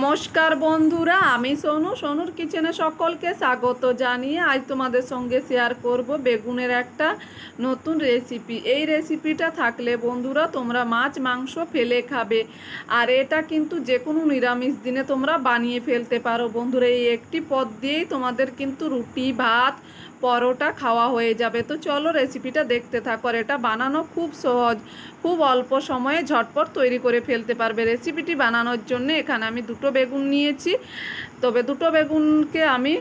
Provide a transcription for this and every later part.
নমস্কার বন্ধুরা, আমি সোনু। সোনুর কিচেনে সকলকে স্বাগত জানিয়ে আজ তোমাদের সঙ্গে শেয়ার করব বেগুনের একটা নতুন রেসিপি এই রেসিপিটা থাকলে বন্ধুরা তোমরা মাছ, মাংস ফেলে খাবে। আর এটা কিন্তু যে কোনো নিরামিষ দিনে তোমরা বানিয়ে ফেলতে পারো। বন্ধুরা, এই একটি পদ দিয়েই তোমাদের কিন্তু রুটি, ভাত পরোটা খাওয়া হয়ে যাবে। তো চলো রেসিপিটা দেখতে থাকো আর এটা বানানো খুব সহজ। খুব অল্প সময়ে ঝটপট তৈরি করে ফেলতে পারবে রেসিপিটি বানানোর জন্য। এখানে আমি দুটো বেগুন নিয়েছি। তবে দুটো বেগুনকে আমি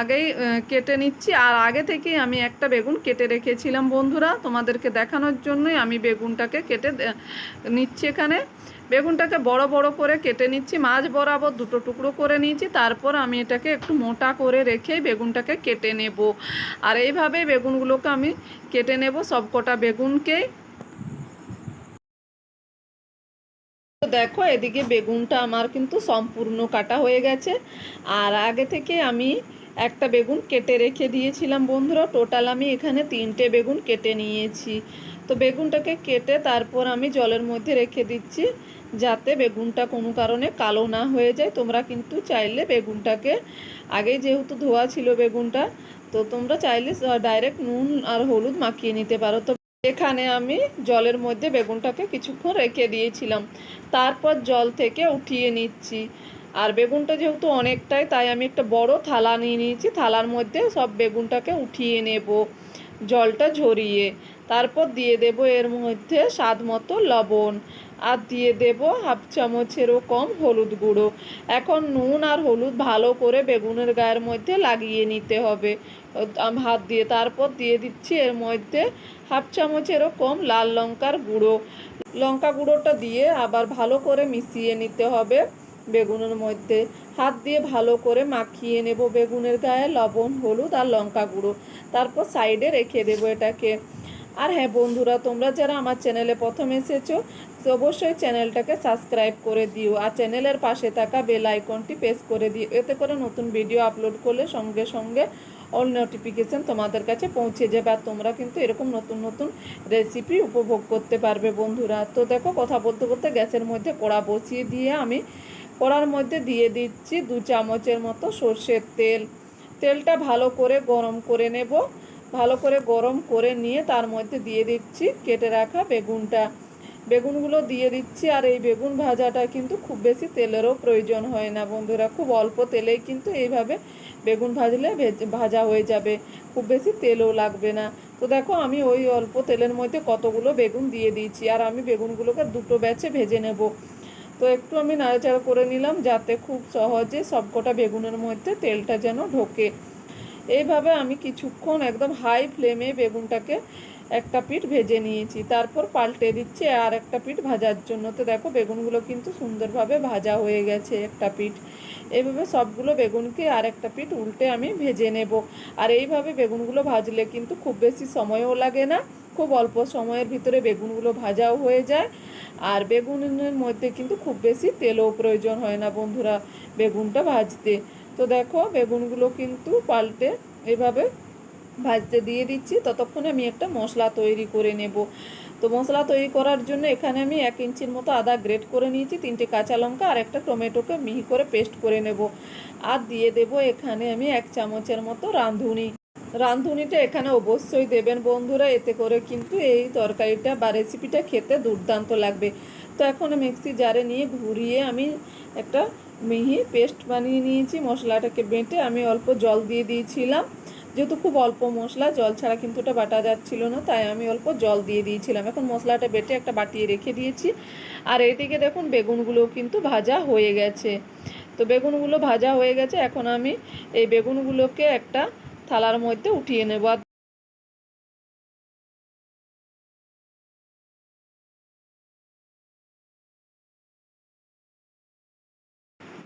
আগেই কেটে নিচ্ছি। আর আগে থেকেই আমি একটা বেগুন কেটে রেখেছিলাম বন্ধুরা, তোমাদেরকে দেখানোর জন্যই আমি বেগুনটাকে কেটে নিচ্ছি এখানে। বেগুনটাকে বড় বড় করে কেটে নিচ্ছি মাছ বরাবর দুটো টুকরো করে নিয়েছি, তারপর আমি এটাকে একটু মোটা করে রেখে বেগুনটাকে কেটে নেব। আর এইভাবে বেগুনগুলোকে আমি কেটে নেব সবকটা বেগুনকেই দেখো, এদিকে বেগুনটা আমার কিন্তু সম্পূর্ণ কাটা হয়ে গেছে। আর আগে থেকে আমি একটা বেগুন কেটে রেখে দিয়েছিলাম বন্ধুরা। টোটাল আমি এখানে তিনটে বেগুন কেটে নিয়েছি। তো বেগুনটাকে কেটে তারপর আমি জলের মধ্যে রেখে দিচ্ছি যাতে বেগুনটা কোনো কারণে কালো না হয়ে যায়। তোমরা কিন্তু চাইলে বেগুনটাকে আগেই যেহেতু ধোয়া ছিল বেগুনটা, তো তোমরা চাইলে ডাইরেক্ট নুন আর হলুদ মাখিয়ে নিতে পারো। তো এখানে আমি জলের মধ্যে বেগুনটাকে কিছুক্ষণ রেখে দিয়েছিলাম। তারপর জল থেকে উঠিয়ে নিচ্ছি। আর বেগুনটা যেহেতু অনেকটাই, তাই আমি একটা বড় থালা নিয়ে নিয়েছি। থালার মধ্যে সব বেগুনটাকে উঠিয়ে নেব, জলটা ঝরিয়ে। তারপর দিয়ে দেব এর মধ্যে স্বাদ মতো লবণ। আর দিয়ে দেব হাফ চামচেরও কম হলুদ গুঁড়ো। এখন নুন আর হলুদ ভালো করে বেগুনের গায়ের মধ্যে লাগিয়ে নিতে হবে। হাত দিয়ে। তারপর দিয়ে দিচ্ছি এর মধ্যে হাফ চামচেরও কম লাল লঙ্কার গুঁড়ো। লঙ্কা গুঁড়োটা দিয়ে আবার ভালো করে মিশিয়ে নিতে হবে। বেগুনের মধ্যে হাত দিয়ে ভালো করে মাখিয়ে নেব। বেগুনের গায়ে লবণ, হলুদ আর লঙ্কা গুঁড়ো। তারপর সাইডে রেখে দেবো এটাকে। আর হ্যাঁ বন্ধুরা, তোমরা যারা আমার চ্যানেলে প্রথম এসেছ অবশ্যই চ্যানেলটাকে সাবস্ক্রাইব করে দিও আর চ্যানেলের পাশে থাকা বেল আইকনটি প্রেস করে দিও। এতে করে নতুন ভিডিও আপলোড করলে সঙ্গে সঙ্গে অল নোটিফিকেশান তোমাদের কাছে পৌঁছে যাবে আর তোমরা কিন্তু এরকম নতুন নতুন রেসিপি উপভোগ করতে পারবে বন্ধুরা। তো দেখো কথা বলতে বলতে গ্যাসের মধ্যে কড়া বসিয়ে দিয়ে আমি কড়ার মধ্যে দিয়ে দিচ্ছি দু চামচের মতো সর্ষের তেল। তেলটা ভালো করে গরম করে নেব। ভালো করে গরম করে নিয়ে তার মধ্যে দিয়ে দিচ্ছি কেটে রাখা বেগুনটা। বেগুনগুলো দিয়ে দিচ্ছি আর এই বেগুন ভাজাটা কিন্তু খুব বেশি তেলেরও প্রয়োজন হয় না বন্ধুরা। খুব অল্প তেলেই কিন্তু এইভাবে বেগুন ভাজলে ভেজ- হয়ে যাবে। খুব বেশি তেলও লাগবে না। তো দেখো আমি ওই অল্প তেলের মধ্যে কতগুলো বেগুন দিয়ে দিয়েছি। আর আমি বেগুনগুলোকে দুটো ব্যাচে ভেজে নেব। তো একটু আমি নাড়াচাড়া করে নিলাম যাতে খুব সহজে সবকটা বেগুনের মধ্যে তেলটা যেন ঢোকে। এইভাবে আমি কিছুক্ষণ একদম হাই ফ্লেমে বেগুনটাকে একটা পিঠ ভেজে নিয়েছি। তারপর পাল্টে দিচ্ছি আর একটা পিঠ ভাজার জন্য। তো দেখো বেগুনগুলো কিন্তু সুন্দরভাবে ভাজা হয়ে গেছে একটা পিঠ। এইভাবে সবগুলো বেগুনকে আর একটা পিঠ উল্টে আমি ভেজে নেব। আর এইভাবে বেগুনগুলো ভাজলে কিন্তু খুব বেশি সময়ও লাগে না। খুব অল্প সময়ের ভিতরে বেগুনগুলো ভাজাও হয়ে যায়। আর বেগুনের মধ্যে কিন্তু খুব বেশি তেলও প্রয়োজন হয় না বন্ধুরা বেগুনটা ভাজতে। তো দেখো বেগুনগুলো কিন্তু পাল্টে এভাবে ভাজতে দিয়ে দিচ্ছি। ততক্ষণে আমি একটা মশলা তৈরি করে নেব। তো মশলা তৈরি করার জন্য এখানে আমি এক ইঞ্চির মতো আদা গ্রেট করে নিয়েছি, তিনটে কাঁচা লঙ্কা আর একটা টমেটোকে মিহি করে পেস্ট করে নেব। আর দিয়ে দেব এখানে আমি এক চামচের মতো রাঁধুনি। রাঁধুনিটা এখানে অবশ্যই দেবেন বন্ধুরা, এতে করে কিন্তু এই তরকারিটা বা রেসিপিটা খেতে দুর্দান্ত লাগবে। তো এখন মিক্সি জারে নিয়ে ঘুরিয়ে আমি একটা মিহি পেস্ট বানিয়ে নিয়েছি, মশলাটাকে বেটে আমি অল্প জল দিয়ে দিয়েছিলাম। যেহেতু খুব অল্প মশলা, জল ছাড়া কিন্তু ওটা বাটা যাচ্ছিল না, তাই আমি অল্প জল দিয়ে দিয়েছিলাম। এখন মশলাটা বেটে একটা বাটিয়ে রেখে দিয়েছি। আর এইদিকে দেখুন বেগুনগুলো কিন্তু ভাজা হয়ে গেছে। তো বেগুনগুলো ভাজা হয়ে গেছে, এখন আমি এই বেগুনগুলোকে একটা থালার মধ্যে উঠিয়ে নেব। আর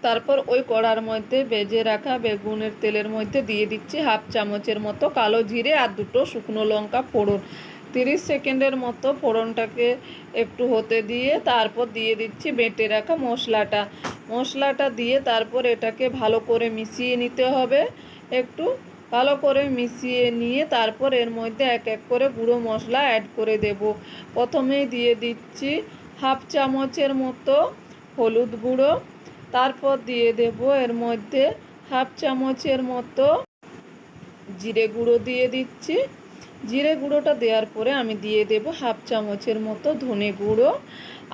তারপর ওই কড়ার মধ্যে বেজে রাখা বেগুনের তেলের মধ্যে দিয়ে দিচ্ছি হাফ চামচের মতো কালো জিরে আর দুটো শুকনো লঙ্কা ফোড়ন। তিরিশ সেকেন্ডের মতো ফোড়নটাকে একটু হতে দিয়ে তারপর দিয়ে দিচ্ছি বেটে রাখা মশলাটা। মশলাটা দিয়ে তারপর এটাকে ভালো করে মিশিয়ে নিতে হবে। একটু ভালো করে মিশিয়ে নিয়ে তারপর এর মধ্যে এক এক করে গুঁড়ো মশলা অ্যাড করে দেব। প্রথমেই দিয়ে দিচ্ছি হাফ চামচের মতো হলুদ গুঁড়ো। তারপর দিয়ে দেব এর মধ্যে হাফ চামচের মতো জিরে গুঁড়ো দিয়ে দিচ্ছি। জিরে গুঁড়োটা দেওয়ার পরে আমি দিয়ে দেব হাফ চামচের মতো ধনে গুঁড়ো।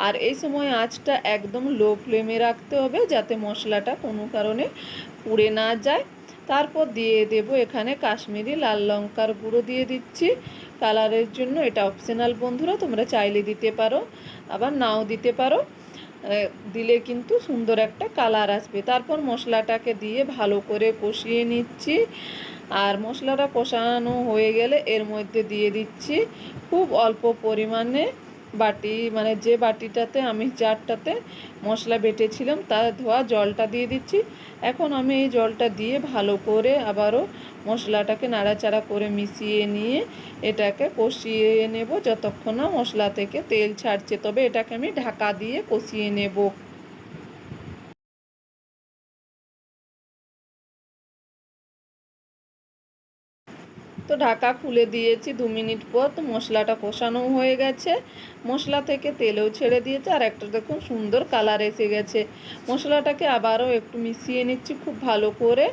আর এই সময় আঁচটা একদম লো ফ্লেমে রাখতে হবে যাতে মশলাটা কোনো কারণে পুড়ে না যায়। তারপর দিয়ে দেব এখানে কাশ্মীরি লাল লঙ্কার গুঁড়ো দিয়ে দিচ্ছি। কালারের জন্য এটা অপশনাল বন্ধুরা, তোমরা চাইলে দিতে পারো, আবার নাও দিতে পারো। দিলে কিন্তু সুন্দর একটা কালার আসবে। তারপর মশলাটাকে দিয়ে ভালো করে কষিয়ে নিচ্ছি। আর মশলাটা কষানো হয়ে গেলে এর মধ্যে দিয়ে দিচ্ছি খুব অল্প পরিমাণে বাটি মানে যে বাটিটাতে আমি চারটাতে মশলা বেটেছিলাম তার ধোয়া জলটা দিয়ে দিচ্ছি। এখন আমি এই জলটা দিয়ে ভালো করে আবারও মশলাটাকে নাড়াচাড়া করে মিশিয়ে নিয়ে এটাকে কষিয়ে নেব। যতক্ষণ না মশলা থেকে তেল ছাড়ছে, তবে এটাকে আমি ঢাকা দিয়ে কষিয়ে নেব। তো ঢাকা খুলে দিয়েছি দু মিনিট পর, তো মশলাটা কষানো হয়ে গেছে। মশলা থেকে তেলেও ছেড়ে দিয়েছে, আর একটা দেখুন সুন্দর কালার এসে গেছে। মশলাটাকে আবারও একটু মিশিয়ে নিচ্ছি খুব ভালো করে।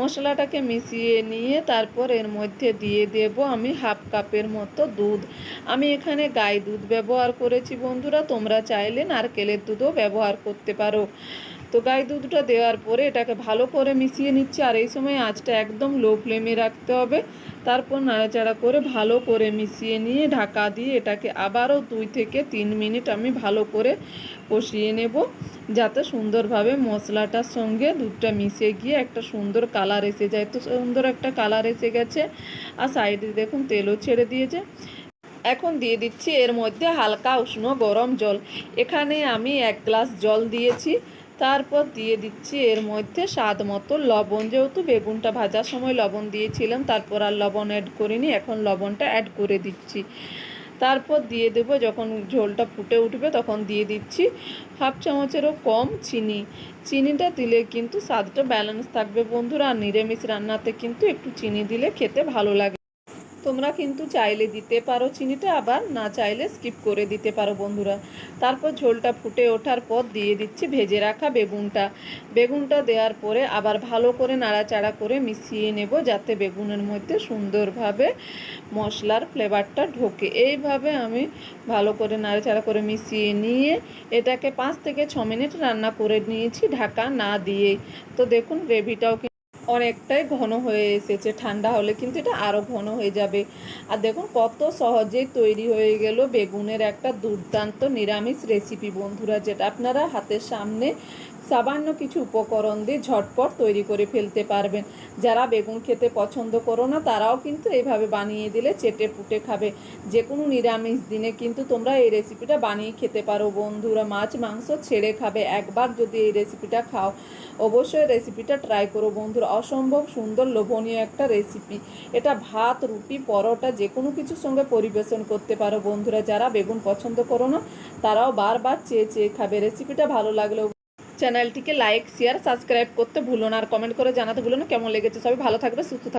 মশলাটাকে মিশিয়ে নিয়ে তারপর এর মধ্যে দিয়ে দেব আমি হাফ কাপের মতো দুধ। আমি এখানে গাই দুধ ব্যবহার করেছি বন্ধুরা, তোমরা চাইলে নারকেলের দুধও ব্যবহার করতে পারো। তো গাই দুধটা দেওয়ার পরে এটাকে ভালো করে মিশিয়ে নিচ্ছি, আর এই সময় আঁচটা একদম লো ফ্লেমে রাখতে হবে। তারপর নাড়াচাড়া করে ভালো করে মিশিয়ে নিয়ে ঢাকা দিয়ে এটাকে আবারও দুই থেকে তিন মিনিট আমি ভালো করে কষিয়ে নেব, যাতে সুন্দরভাবে মশলাটার সঙ্গে দুধটা মিশে গিয়ে একটা সুন্দর কালার এসে যায়। তো সুন্দর একটা কালার এসে গেছে, আর সাইডে দেখুন তেলও ছেড়ে দিয়েছে। এখন দিয়ে দিচ্ছি এর মধ্যে হালকা উষ্ণ গরম জল। এখানে আমি এক গ্লাস জল দিয়েছি। তারপর দিয়ে দিচ্ছি এর মধ্যে স্বাদ মতো লবণ। যেহেতু বেগুনটা ভাজার সময় লবণ দিয়েছিলাম, তারপর আর লবণ অ্যাড করিনি, এখন লবণটা অ্যাড করে দিচ্ছি। তারপর দিয়ে দেবো, যখন ঝোলটা ফুটে উঠবে তখন দিয়ে দিচ্ছি হাফ চামচেরও কম চিনি। চিনিটা দিলে কিন্তু স্বাদটা ব্যালেন্স থাকবে বন্ধুরা, আর নিরামিষ রান্নাতে কিন্তু একটু চিনি দিলে খেতে ভালো লাগে। তোমরা কিন্তু চাইলে দিতে পারো চিনিটা, আবার না চাইলে স্কিপ করে দিতে পারো বন্ধুরা। তারপর ঝোলটা ফুটে ওঠার পর দিয়ে দিচ্ছি ভেজে রাখা বেগুনটা। বেগুনটা দেওয়ার পরে আবার ভালো করে নাড়াচাড়া করে মিশিয়ে নেব যাতে বেগুনের মধ্যে সুন্দরভাবে মশলার ফ্লেভারটা ঢোকে। এইভাবে আমি ভালো করে নাড়াচাড়া করে মিশিয়ে নিয়ে এটাকে পাঁচ থেকে ছ মিনিট রান্না করে নিয়েছি ঢাকা না দিয়েই তো দেখুন গ্রেভিটাও অনেকটাই ঘন হয়ে এসেছে। ঠান্ডা হলে কিন্তু এটা আরও ঘন হয়ে যাবে। আর দেখুন কত সহজেই তৈরি হয়ে গেল বেগুনের একটা দুর্দান্ত নিরামিষ রেসিপি বন্ধুরা, যেটা আপনারা হাতের সামনে সামান্য কিছু উপকরণ দিয়ে ঝটপট তৈরি করে ফেলতে পারবেন। যারা বেগুন খেতে পছন্দ করো না, তারাও কিন্তু এইভাবে বানিয়ে দিলে চেটে পুটে খাবে। যে কোনো নিরামিষ দিনে কিন্তু তোমরা এই রেসিপিটা বানিয়ে খেতে পারো। বন্ধুরা, মাছ, মাংস ছেড়ে খাবে। একবার যদি এই রেসিপিটা খাও, অবশ্যই রেসিপিটা ট্রাই করো। বন্ধুরা, অসম্ভব সুন্দর, লোভনীয় একটা রেসিপি এটা ভাত, রুটি, পরোটা যে কোনো কিছুর সঙ্গে পরিবেশন করতে পারো। বন্ধুরা, যারা বেগুন পছন্দ করো না, তারাও বারবার চেয়ে চেয়ে খাবে। রেসিপিটা ভালো লাগলেও চ্যানেলটিকে লাইক শেয়ার সাবস্ক্রাইব করতে ভুলো না। আর কমেন্ট করে জানাতে ভুলো না। কেমন লেগেছে? সবাই ভালো থাকবে, সুস্থ থাকবে।